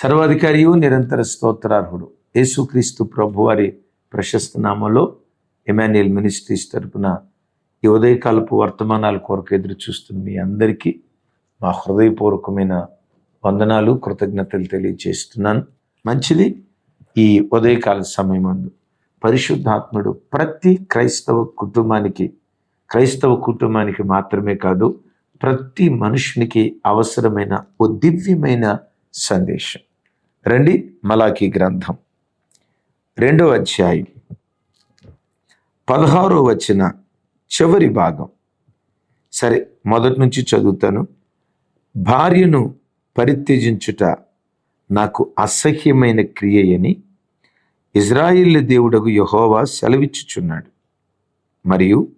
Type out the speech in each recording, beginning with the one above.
సర్వాధికారియు నిరంతర స్తోత్రార్హుడు. యేసుక్రీస్తు ప్రభువారి ప్రశస్త నామంలో ఎమాన్యుయల్ మినిస్ట్రీస్ తరపున ఈ ఉదయకాలపు వర్తమానాల కొరకు ఎదురు చూస్తున్న మీ అందరికీ మా హృదయపూర్వకమైన వందనాలు కృతజ్ఞతలు తెలియజేస్తున్నాను మంచిది ఈ ఉదయకాల సమయమందు. పరిశుద్ధాత్ముడు ప్రతి క్రైస్తవ కుటుంబానికి క్రైస్తవ కుటుంబానికి మాత్రమే కాదు ప్రతి మనుషునికి అవసరమైన ఓ దివ్యమైన సందేశం. రండి మలాకి గ్రంథం. రెండవ అధ్యాయం. పదహారో వచ్చిన చివరి భాగం. సరే మొదటి నుంచి చదువుతాను. భార్యను పరిత్యజించుట నాకు అసహ్యమైన క్రియయని ఇజ్రాయిల్ దేవుడకు యహోవా సెలవిచ్చుచున్నాడు. మరియు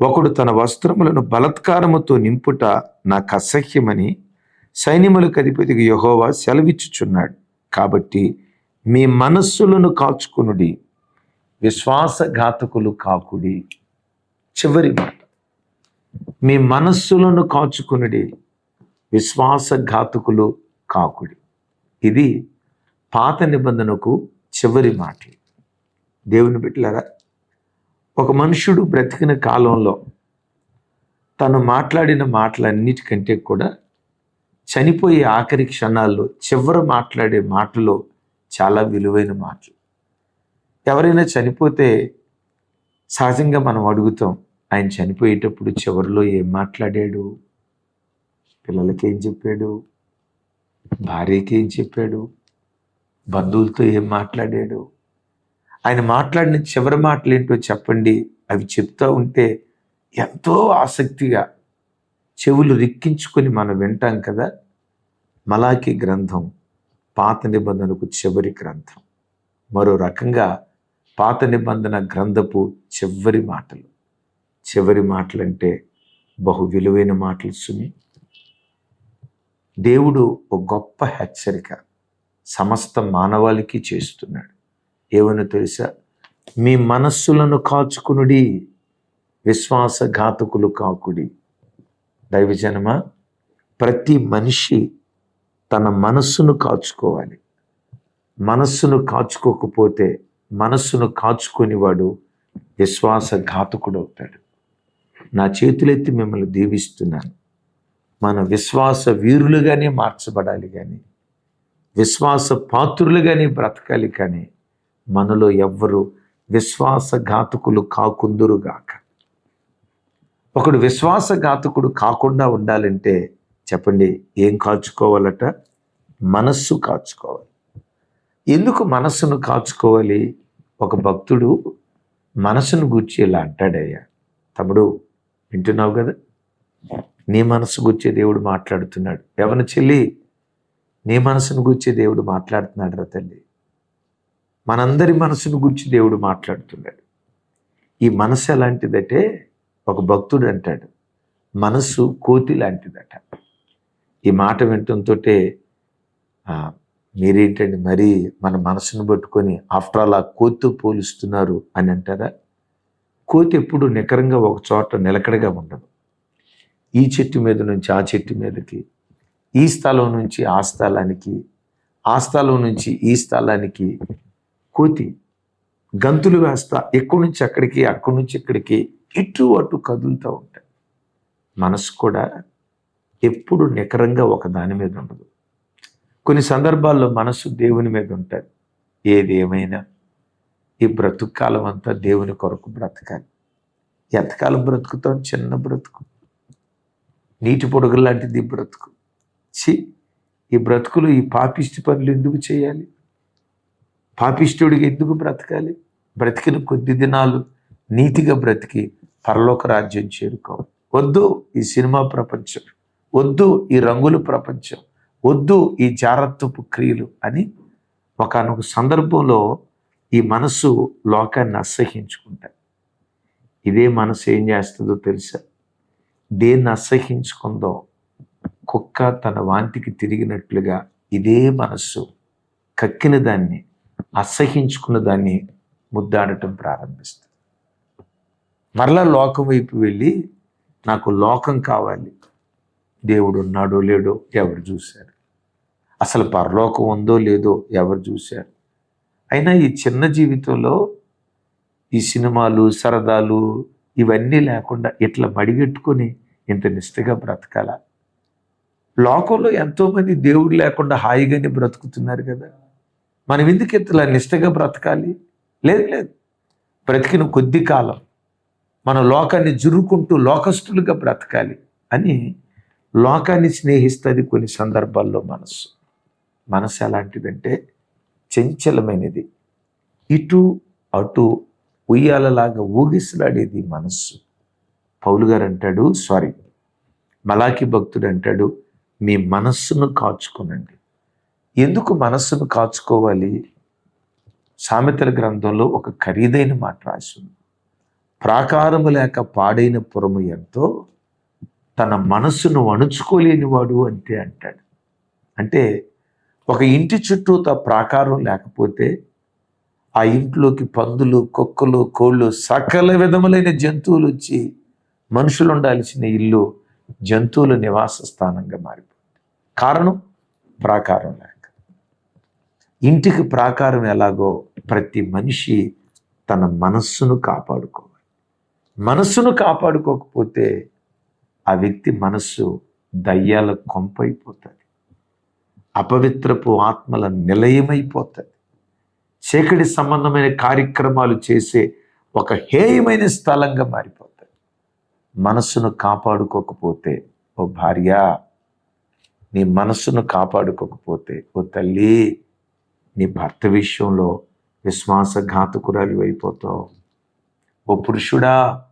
ఒకడు తన వస్త్రములను బలత్కారముతో నింపుట నాకు అసహ్యమని సైన్యములకు అధిపతికి యహోవా సెలవిచ్చుచున్నాడు. కాబట్టి మీ మనస్సులను కాచుకునుడి. విశ్వాసఘాతకులు కాకుడి. చివరి మాట. మీ మనస్సులను కాచుకునుడి. విశ్వాసఘాతకులు కాకుడి. ఇది పాత నిబంధనకు చివరి మాట. దేవుని బిడ్డలారా ఒక మనుషుడు బ్రతికిన కాలంలో తను మాట్లాడిన మాటలన్నిటికంటే కూడా చనిపోయే ఆఖరి క్షణాల్లో చివరి మాట్లాడే మాటలో చాలా విలువైన మాటలు. ఎవరైనా చనిపోతే సహజంగా మనం అడుగుతాం ఆయన చనిపోయేటప్పుడు చివరిలో ఏం మాట్లాడాడు? పిల్లలకి ఏం చెప్పాడు? భార్యకి ఏం చెప్పాడు? బంధువులతో ఏం మాట్లాడాడు? ఆయన మాట్లాడిన చివరి మాటలు ఏంటో చెప్పండి. అవి చెప్తూ ఉంటే ఎంతో ఆసక్తిగా చెవులు రిక్కించుకొని మనం వింటాం కదా? మలాకి గ్రంథం పాత నిబంధనకు చివరి గ్రంథం. మరో రకంగా పాత నిబంధన గ్రంథపు చివరి మాటలు. చివరి మాటలంటే బహు విలువైన మాటలు సుమి. దేవుడు ఒక గొప్ప హెచ్చరిక సమస్త మానవాళికి చేస్తున్నాడు. ఏమని తెలుసా? మీ మనస్సులను కాచుకునుడి విశ్వాసఘాతకులు కాకుడి. దైవజనమ? ప్రతి మనిషి తన మనస్సును కాచుకోవాలి. మనస్సును కాచుకోకపోతే మనస్సును కాచుకొనివాడు విశ్వాసఘాతకుడు అవుతాడు నా చేతులెత్తి మిమ్మల్ని దీవిస్తున్నాను. మన విశ్వాస వీరులుగానే మార్చబడాలి కానీ విశ్వాస పాత్రులుగానే బ్రతకాలి కానీ మనలో ఎవ్వరు విశ్వాసఘాతకులు కాకుందురుగాక. ఒకడు విశ్వాసఘాతకుడు కాకుండా ఉండాలంటే చెప్పండి ఏం కాచుకోవాలట? మనస్సు కాచుకోవాలి. ఎందుకు మనస్సును కాచుకోవాలి? ఒక భక్తుడు మనసును గూర్చి ఇలా అంటాడయ్యా తమ్ముడు వింటున్నావు కదా నీ మనసు గుచ్చే దేవుడు మాట్లాడుతున్నాడు. ఎవరిని చెల్లి? నీ మనసును గుచ్చే దేవుడు మాట్లాడుతున్నాడు రా తల్లి. మనందరి మనసును గూర్చి దేవుడు మాట్లాడుతున్నాడు. ఈ మనసు ఎలాంటిదంటే ఒక భక్తుడు అంటాడు మనస్సు కోతి లాంటిదట. ఈ మాట వింటంతోటే మీరేంటండి మరీ మన మనసును పట్టుకొని ఆఫ్టర్ ఆల్ ఆ కోతితో పోలుస్తున్నారు అని అంటారా? కోతి ఎప్పుడు నికరంగా ఒక చోట నిలకడగా ఉండదు. ఈ చెట్టు మీద నుంచి ఆ చెట్టు మీదకి ఈ స్థలం నుంచి ఆ స్థలానికి ఆ స్థలం నుంచి ఈ స్థలానికి కోతి గంతులు వేస్తా ఎక్కడి నుంచి అక్కడికి అక్కడి నుంచి ఇక్కడికి ఇటు అటు కదులుతూ ఉంటాయి. మనసు కూడా ఎప్పుడు నికరంగా ఒక దాని మీద ఉండదు. కొన్ని సందర్భాల్లో మనసు దేవుని మీద ఉంటుంది. ఏది ఏమైనా ఈ బ్రతుకాలం అంతా దేవుని కొరకు బ్రతకాలి. ఎంతకాలం బ్రతుకుతాం? చిన్న బ్రతుకు. నీటి పొడుగు లాంటిది బ్రతుకు. చి ఈ బ్రతుకులు ఈ పాపిష్టి పనులు ఎందుకు చేయాలి? పాపిష్టుడికి ఎందుకు బ్రతకాలి? బ్రతికిన కొద్ది దినాలు నీతిగా బ్రతికి పరలోక రాజ్యం చేరుకోవాలి వద్దు ఈ సినిమా ప్రపంచం. వద్దు ఈ రంగుల ప్రపంచం. వద్దు ఈ జారత్వపు క్రియలు అని ఒకనొక సందర్భంలో ఈ మనసు లోకాన్ని అసహించుకుంటాయి ఇదే మనసు ఏం చేస్తుందో తెలుసా? దేన్ని అసహించుకుందో కుక్క తన వాంతికి తిరిగినట్లుగా ఇదే మనస్సు కక్కిన దాన్ని అసహించుకున్న దాన్ని ముద్దాడటం ప్రారంభిస్తుంది. మరలా లోకం వైపు వెళ్ళి నాకు లోకం కావాలి. దేవుడు ఉన్నాడో లేడో ఎవరు చూశారు? అసలు పరలోకం ఉందో లేదో ఎవరు చూశారు? అయినా ఈ చిన్న జీవితంలో ఈ సినిమాలు సరదాలు ఇవన్నీ లేకుండా ఇట్లా మడిగెట్టుకొని ఇంత నిష్ఠగా బ్రతకాల? లోకంలో ఎంతోమంది దేవుడు లేకుండా హాయిగానే బ్రతుకుతున్నారు కదా? మనం ఎందుకు ఇట్లా నిష్ఠగా బ్రతకాలి? లేదు లేదు. బ్రతికిన కొద్ది కాలం మన లోకాన్ని జురుకుంటూ లోకస్తులుగా బ్రతకాలి అని లోకాన్ని స్నేహిస్తుంది కొన్ని సందర్భాల్లో మనస్సు. మనసు ఎలాంటిదంటే చంచలమైనది. ఇటు అటు ఉయ్యాలలాగా ఊగిసలాడేది మనస్సు. పౌలు గారు అంటాడు సారీ మలాకి భక్తుడు అంటాడు మీ మనస్సును కాచుకోనండి. ఎందుకు మనస్సును కాచుకోవాలి? సామెతల గ్రంథంలో ఒక ఖరీదైన మాట రాసింది ప్రాకారము లేక పాడైన పురము ఎంతో తన మనస్సును అణుచుకోలేనివాడు అంతే అంటాడు. అంటే ఒక ఇంటి చుట్టూ తా ప్రాకారం లేకపోతే ఆ ఇంట్లోకి పందులు కుక్కలు కోళ్ళు సకల విధములైన జంతువులు వచ్చి మనుషులు ఉండాల్సిన ఇల్లు జంతువుల నివాస స్థానంగా మారిపోయింది కారణం? ప్రాకారం లేక. ఇంటికి ప్రాకారం ఎలాగో ప్రతి మనిషి తన మనస్సును కాపాడుకో మనస్సును కాపాడుకోకపోతే ఆ వ్యక్తి మనస్సు దయ్యాల కొంపైపోతుంది. అపవిత్రపు ఆత్మల నిలయమైపోతుంది. చీకటి సంబంధమైన కార్యక్రమాలు చేసే ఒక హేయమైన స్థలంగా మారిపోతుంది. మనస్సును కాపాడుకోకపోతే ఓ భార్య నీ మనస్సును కాపాడుకోకపోతే ఓ తల్లి నీ భర్త విషయంలో విశ్వాసఘాతకురాలు అయిపోతావు ఓ పురుషుడా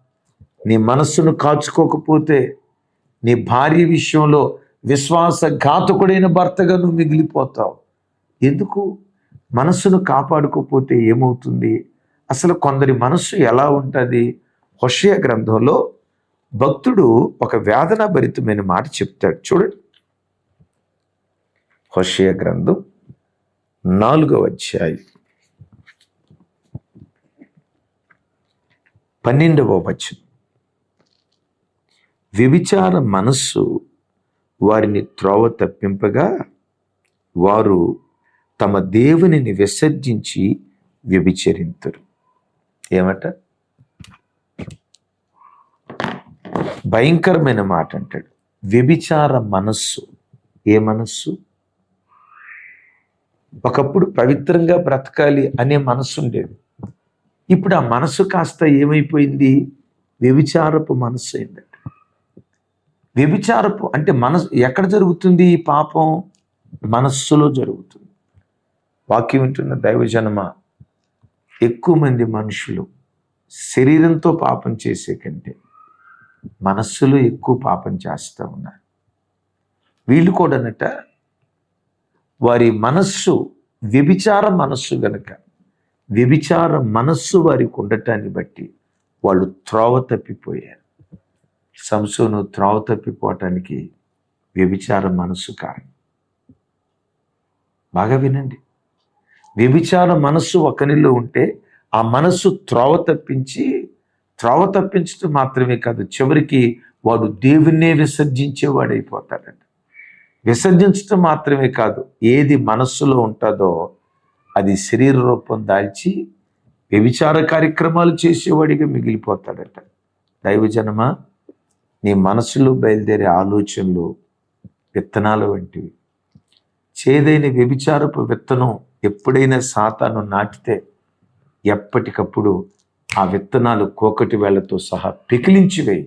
నీ మనస్సును కాచుకోకపోతే నీ భార్య విషయంలో విశ్వాసఘాతకుడైన భర్తగా నువ్వు మిగిలిపోతావు. ఎందుకు? మనస్సును కాపాడుకోపోతే ఏమవుతుంది? అసలు కొందరి మనస్సు ఎలా ఉంటుంది? హొషయ గ్రంథంలో భక్తుడు ఒక వేదన భరితమైన మాట చెప్తాడు. చూడండి. హొషయ గ్రంథం నాలుగవ అధ్యాయం. పన్నెండవ వచనం. వ్యభిచార మనస్సు వారిని త్రోవ తప్పింపగా వారు తమ దేవునిని విసర్జించి వ్యభిచరింతురు. ఏమట? భయంకరమైన మాట అంటాడు. వ్యభిచార మనస్సు. ఏ మనస్సు? ఒకప్పుడు పవిత్రంగా బ్రతకాలి అనే మనస్సు ఉండేది. ఇప్పుడు ఆ మనసు కాస్త ఏమైపోయింది? వ్యభిచారపు మనస్సు అయిందట వ్యభిచారపు అంటే మనసు ఎక్కడ జరుగుతుంది ఈ పాపం? మనస్సులో జరుగుతుంది. వాక్యం వింటున్న దైవజనమ ఎక్కువ మంది మనుషులు శరీరంతో పాపం చేసే కంటే మనస్సులో ఎక్కువ పాపం చేస్తూ ఉన్నారు. వీళ్ళు కూడానట వారి మనస్సు వ్యభిచార మనస్సు గనక వ్యభిచార మనస్సు వారికి ఉండటాన్ని బట్టి వాళ్ళు త్రోవ తప్పిపోయారు. సంసోను త్రోవ తప్పిపోవటానికి వ్యభిచార మనస్సు కారణం. బాగా వినండి. వ్యభిచార మనస్సు ఒకనిలో ఉంటే ఆ మనస్సు త్రోవ తప్పించి త్రోవ తప్పించడం మాత్రమే కాదు చివరికి వాడు దేవుణ్ణే విసర్జించేవాడైపోతాడంట. విసర్జించడం మాత్రమే కాదు ఏది మనస్సులో ఉంటుందో అది శరీర రూపం దాల్చి వ్యభిచార కార్యక్రమాలు చేసేవాడిగా మిగిలిపోతాడట. దైవజనమా నీ మనసులో బయలుదేరే ఆలోచనలు విత్తనాలు వంటివి. చేదైన వ్యభిచారపు విత్తనం ఎప్పుడైనా సాతాను నాటితే ఎప్పటికప్పుడు ఆ విత్తనాలు కోకటి వేళ్ళతో సహా పికిలించివేయి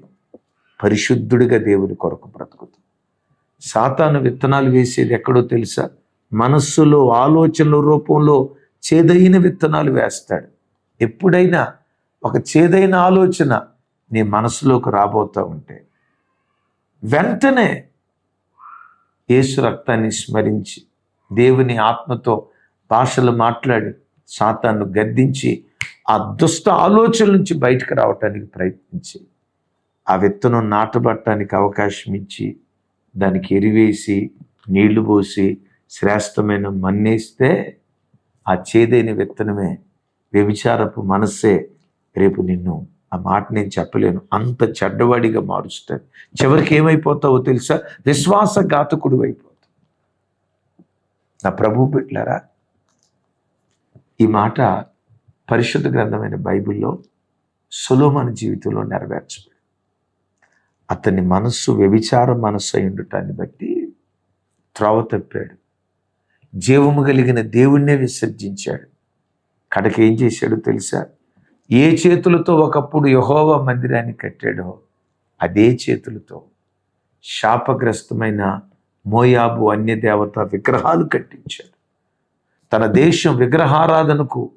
పరిశుద్ధుడిగా దేవుని కొరకు బ్రతుకుతుంది సాతాను విత్తనాలు వేసేది ఎక్కడో తెలుసా? మనస్సులో ఆలోచనల రూపంలో చేదైన విత్తనాలు వేస్తాడు. ఎప్పుడైనా ఒక చేదైన ఆలోచన నీ మనసులోకి రాబోతూ ఉంటే వెంటనే యేసు రక్తాన్ని స్మరించి దేవుని ఆత్మతో భాషలు మాట్లాడి సాతాను గద్దించి ఆ దుష్ట ఆలోచన నుంచి బయటకు రావటానికి ప్రయత్నించి ఆ విత్తనం నాటబట్టడానికి అవకాశం ఇచ్చి దానికి ఎరివేసి నీళ్ళు పోసి శ్రేష్టమైన మన్నేస్తే ఆ చేదైన విత్తనమే వ్యభిచారపు మనస్సే. రేపు నిన్ను ఆ మాట నేను చెప్పలేను. అంత చెడ్డవాడిగా మారుస్తుంది చివరికి ఏమైపోతావో తెలుసా? విశ్వాసఘాతకుడు అయిపోతావు. నా ప్రభు బిడ్డలారా ఈ మాట పరిశుద్ధ గ్రంథమైన బైబిల్లో సులోమన జీవితంలో నెరవేర్చబడి అతని మనస్సు వ్యభిచార మనస్సు అయ్యుండటాన్ని బట్టి త్రోవ తప్పాడు. జీవము కలిగిన దేవుణ్ణే విసర్జించాడు. కడక ఏం చేశాడో తెలుసా? ఏ చేతులతో ఒకప్పుడు యహోవ మందిరాన్ని కట్టాడో అదే చేతులతో శాపగ్రస్తమైన మోయాబు అన్య దేవత విగ్రహాలు కట్టించాడు. తన దేశం విగ్రహారాధనకు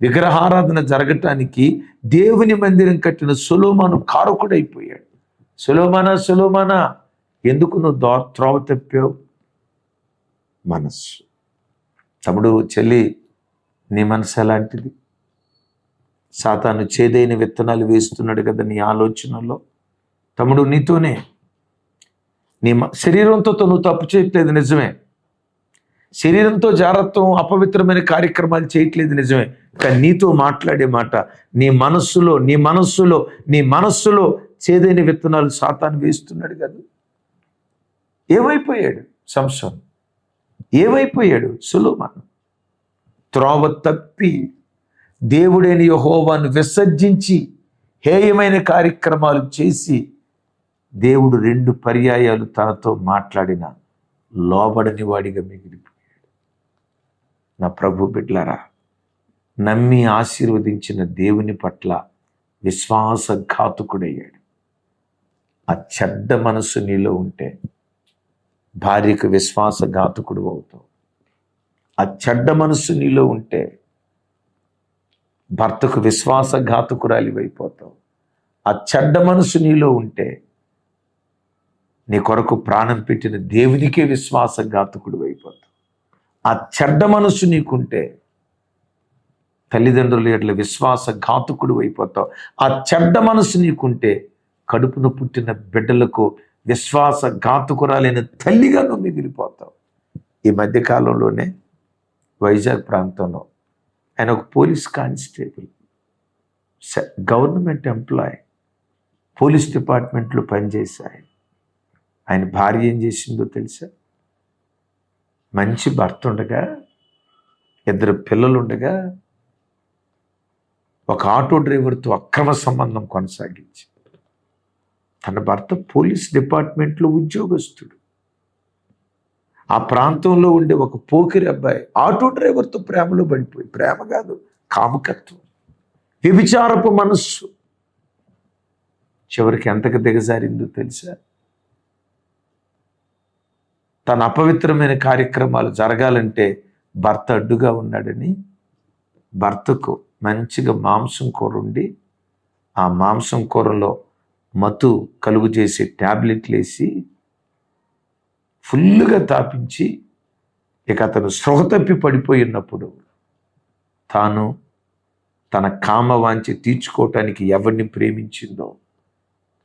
విగ్రహారాధన జరగటానికి దేవుని మందిరం కట్టిన సులోమాను కారకుడైపోయాడు. సులోమానా సులోమానా ఎందుకు నువ్వు దో త్రోవ తప్పావు? మనస్సు. తమ్ముడు చెల్లి నీ మనసు ఎలాంటిది? సాతాను చేదైన విత్తనాలు వేస్తున్నాడు కదా నీ ఆలోచనలో. తమ్ముడు నీతోనే. నీ మ- శరీరంతో నువ్వు తప్పు చేయట్లేదు నిజమే. శరీరంతో జాగ్రత్తం అపవిత్రమైన కార్యక్రమాలు చేయట్లేదు నిజమే. కానీ నీతో మాట్లాడే మాట నీ మనస్సులో నీ మనస్సులో నీ మనస్సులో చేదైన విత్తనాలు సాతాను వేస్తున్నాడు కదా. ఏమైపోయాడు సంసం ఏమైపోయాడు సులోమాను త్రోవ తప్పి. దేవుడైన యహోవాను విసర్జించి హేయమైన కార్యక్రమాలు చేసి దేవుడు రెండు పర్యాయాలు తనతో మాట్లాడిన లోబడని వాడిగా మిగిలిపోయాడు. నా ప్రభు బిడ్లరా నమ్మి ఆశీర్వదించిన దేవుని పట్ల విశ్వాసఘాతుకుడయ్యాడు ఆ చెడ్డ మనసు నీలో ఉంటే భార్యకు విశ్వాసఘాతకుడు అవుతావు. ఆ చెడ్డ మనస్సు నీలో ఉంటే భర్తకు విశ్వాసఘాతుకురాలివైపోతావు ఆ చెడ్డ మనసు నీలో ఉంటే నీ కొరకు ప్రాణం పెట్టిన దేవునికే విశ్వాసఘాతకుడు అయిపోతావు. ఆ చెడ్డ మనసు నీకుంటే తల్లిదండ్రుల ఎట్ల విశ్వాసఘాతకుడు అయిపోతావు. ఆ చెడ్డ మనసు నీకుంటే కడుపున పుట్టిన బిడ్డలకు విశ్వాస ఘాతుకురాలైన తల్లిగా నువ్వు మిగిలిపోతావు ఈ మధ్యకాలంలోనే వైజాగ్ ప్రాంతంలో ఆయన ఒక పోలీస్ కానిస్టేబుల్ స- గవర్నమెంట్ ఎంప్లాయ్ పోలీస్ డిపార్ట్మెంట్లో పనిచేశాయి ఆయన. భార్య ఏం చేసిందో తెలుసా? మంచి భర్త ఉండగా ఇద్దరు పిల్లలు ఉండగా ఒక ఆటో డ్రైవర్తో అక్రమ సంబంధం కొనసాగించి తన భర్త పోలీస్ డిపార్ట్మెంట్లో ఉద్యోగస్తుడు. ఆ ప్రాంతంలో ఉండే ఒక పోకిరి అబ్బాయి ఆటో డ్రైవర్తో ప్రేమలో పడిపోయి ప్రేమ కాదు కాముకత్వం. వ్యభిచారపు మనస్సు. చివరికి ఎంతకు దిగజారిందో తెలుసా? తన అపవిత్రమైన కార్యక్రమాలు జరగాలంటే భర్త అడ్డుగా ఉన్నాడని భర్తకు మంచిగా మాంసం కూర ఉండి ఆ మాంసం కూరలో మత్తు కలుగు చేసే ట్యాబ్లెట్లు వేసి ఫుల్గా తాపించి ఇక అతను స్పృహ తప్పి పడిపోయి ఉన్నప్పుడు తాను తన కామవాంచి తీర్చుకోవటానికి ఎవరిని ప్రేమించిందో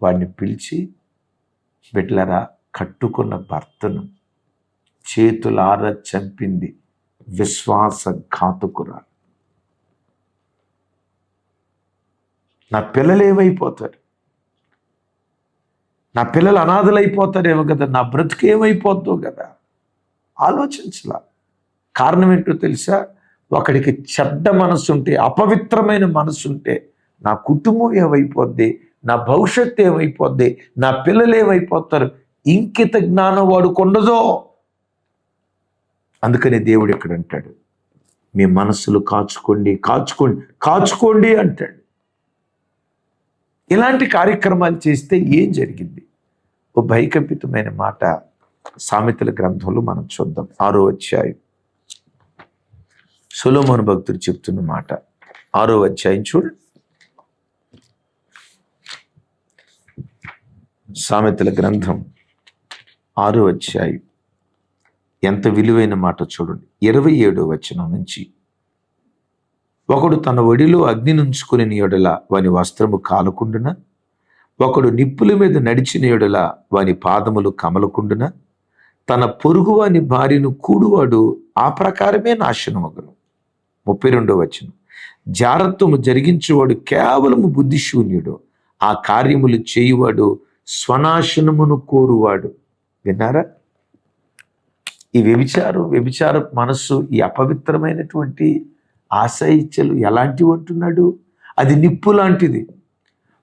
వాడిని పిలిచి బిడ్లరా కట్టుకున్న భర్తను చేతులార చంపింది విశ్వాసఘాతుకురా నా పిల్లలు ఏమైపోతారు? నా పిల్లలు అనాథలైపోతారేమో కదా నా బ్రతికేమైపోద్దో కదా. ఆలోచించలా. కారణం ఏంటో తెలుసా? ఒకడికి చెడ్డ మనసు ఉంటే అపవిత్రమైన మనసు ఉంటే నా కుటుంబం ఏమైపోద్ది? నా భవిష్యత్తు ఏమైపోద్ది? నా పిల్లలు ఏమైపోతారు? ఇంకిత జ్ఞానం వాడుకుండదో అందుకనే అందుకని దేవుడు ఇక్కడ అంటాడు మీ మనసులు కాచుకోండి కాచుకోండి కాచుకోండి అంటాడు. ఇలాంటి కార్యక్రమాలు చేస్తే ఏం జరిగింది? ఓ భయకంపితమైన మాట సామెతల గ్రంథంలో మనం చూద్దాం. ఆరో అధ్యాయం. సులోమోను భక్తుడు చెప్తున్న మాట. ఆరో అధ్యాయం చూడండి సామెతల గ్రంథం ఆరో అధ్యాయం. ఎంత విలువైన మాట చూడండి. ఇరవై ఏడో వచనం నుంచి ఒకడు తన ఒడిలో అగ్ని నుంచుకుని ఎడల వాని వస్త్రము కాలకుండున? ఒకడు నిప్పుల మీద నడిచిన ఎడల వాని పాదములు కమలకుండున? తన పొరుగువాని భార్యను కూడువాడు ఆ ప్రకారమే నాశనమగును. ముప్పై రెండో వచనం. జారత్వము జరిగించేవాడు కేవలము బుద్ధిశూన్యుడు. ఆ కార్యములు చేయువాడు స్వనాశనమును కోరువాడు. విన్నారా? ఈ వ్యభిచారం వ్యభిచార మనస్సు ఈ అపవిత్రమైనటువంటి ఆశ ఇచ్చలు ఎలాంటివి అంటున్నాడు? అది నిప్పు లాంటిది.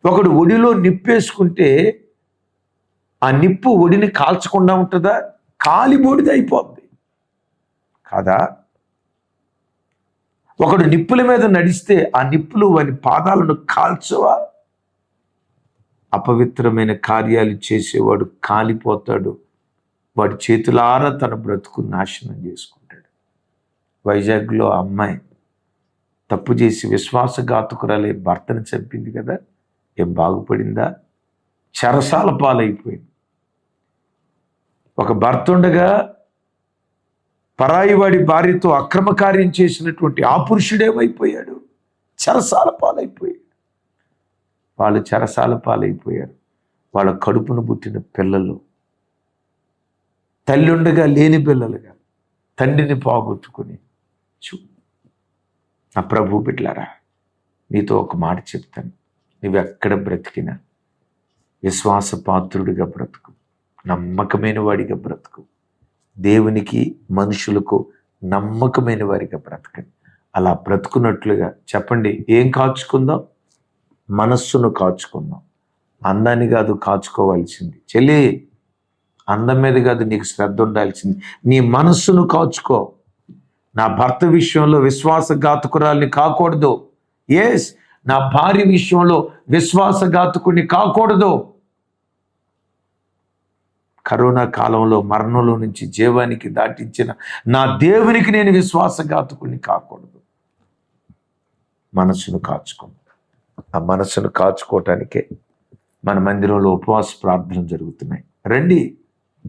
ఒకడు ఒడిలో నిప్పేసుకుంటే ఆ నిప్పు ఒడిని కాల్చకుండా ఉంటుందా? కాలి బూడిద అయిపోద్ది. కాదా? ఒకడు నిప్పుల మీద నడిస్తే ఆ నిప్పులు వాని పాదాలను కాల్చవా? అపవిత్రమైన కార్యాలు చేసేవాడు కాలిపోతాడు. వాడి చేతులారా తన బ్రతుకు నాశనం చేసుకుంటాడు. వైజాగ్లో అమ్మాయి తప్పు చేసి విశ్వాసఘాతుకురాలే భర్తను చంపింది కదా? ఏం బాగుపడిందా? చెరసాల పాలైపోయింది. ఒక భర్త ఉండగా పరాయివాడి భార్యతో అక్రమ కార్యం చేసినటువంటి ఆ పురుషుడేమైపోయాడు చెరసాల పాలైపోయాడు. వాళ్ళు చెరసాల పాలైపోయారు. వాళ్ళ కడుపును పుట్టిన పిల్లలు. తల్లుండగా లేని పిల్లలుగా తండ్రిని పోగొట్టుకుని చూ నా ప్రభు బిడ్లారా నీతో ఒక మాట చెప్తాను. నువ్వెక్కడ బ్రతికినా విశ్వాసపాత్రుడిగా బ్రతుకు నమ్మకమైన వాడిగా బ్రతుకు. దేవునికి మనుషులకు నమ్మకమైన వారిగా బ్రతకండి. అలా బ్రతుకున్నట్లుగా చెప్పండి ఏం కాచుకుందాం? మనస్సును కాచుకుందాం. అందాన్ని కాదు కాచుకోవాల్సింది. చెల్లి అందం మీద కాదు నీకు శ్రద్ధ ఉండాల్సింది. నీ మనస్సును కాచుకో. నా భర్త విషయంలో విశ్వాసఘాతకురాల్ని కాకూడదు. ఎస్ నా భార్య విషయంలో విశ్వాసఘాతకుడిని కాకూడదు. కరోనా కాలంలో మరణంలో నుంచి జీవానికి దాటించిన నా దేవునికి నేను విశ్వాసఘాతకుడిని కాకూడదు. మనసును కాచుకో ఆ మనసును కాచుకోవటానికే మన మందిరంలో ఉపవాస ప్రార్థనలు జరుగుతున్నాయి. రండి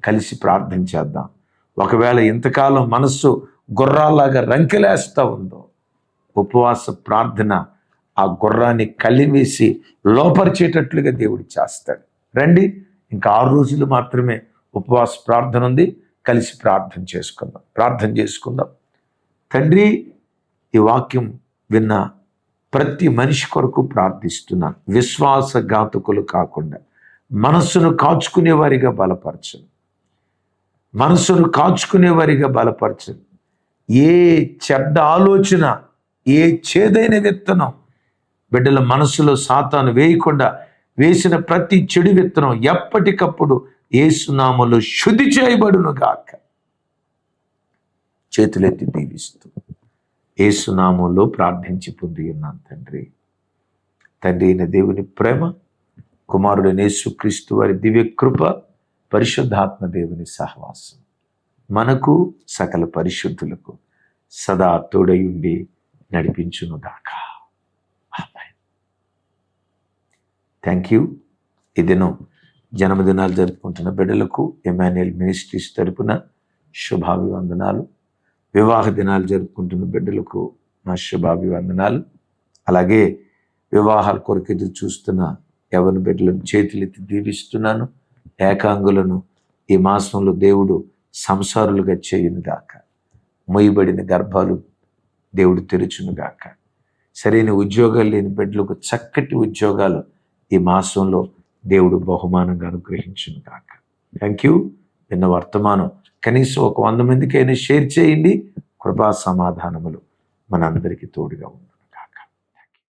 కలిసి ప్రార్థన చేద్దాం. ఒకవేళ ఇంతకాలం మనస్సు గుర్రాలాగా రంకెలేస్తూ ఉందో ఉపవాస ప్రార్థన ఆ గుర్రాన్ని కలివేసి లోపరిచేటట్లుగా దేవుడు చేస్తాడు. రండి ఇంకా ఆరు రోజులు మాత్రమే ఉపవాస ప్రార్థన ఉంది. కలిసి ప్రార్థన చేసుకుందాం. ప్రార్థన చేసుకుందాం. తండ్రి ఈ వాక్యం విన్న ప్రతి మనిషి కొరకు ప్రార్థిస్తున్నాను విశ్వాసఘాతకులు కాకుండా మనస్సును కాచుకునేవారిగా బలపరచను మనస్సును కాచుకునే వారిగా బలపరచను ఏ చెడ్డ ఆలోచన ఏ చేదైన విత్తనం బిడ్డల మనసులో సాతాను వేయకుండా వేసిన ప్రతి చెడు విత్తనం ఎప్పటికప్పుడు ఏసునామలో శుద్ధి చేయబడును గాక. చేతులెత్తి దీవిస్తూ ఏసునామంలో ప్రార్థించి పొంది ఉన్నాను తండ్రి. తండ్రి అయిన దేవుని ప్రేమ కుమారుడైన యేసుక్రీస్తు వారి దివ్య కృప పరిశుద్ధాత్మ దేవుని సహవాసం. మనకు సకల పరిశుద్ధులకు సదా తోడయుండి నడిపించును దాకా థ్యాంక్ యూ ఈ దినం జన్మదినాలు జరుపుకుంటున్న బిడ్డలకు ఎమాన్యుయల్ మినిస్ట్రీస్ తరపున శుభాభివందనాలు. వివాహ దినాలు జరుపుకుంటున్న బిడ్డలకు నా శుభాభివందనాలు. అలాగే వివాహాల కొరకు ఎదురు చూస్తున్న ఎవరి బిడ్డలను చేతులెత్తి దీవిస్తున్నాను. ఏకాంగులను ఈ మాసంలో దేవుడు సంసారులుగా చేయునుగాక మొయ్యబడిన గర్భాలు దేవుడు తెరుచునుగాక సరైన ఉద్యోగాలు లేని బిడ్డలకు చక్కటి ఉద్యోగాలు ఈ మాసంలో దేవుడు బహుమానంగా అనుగ్రహించునుగాక థ్యాంక్ యూ నిన్న వర్తమానం. కనీసం ఒక వంద మందికైనా షేర్ చేయండి. కృపా సమాధానములు మనందరికీ తోడుగా ఉంది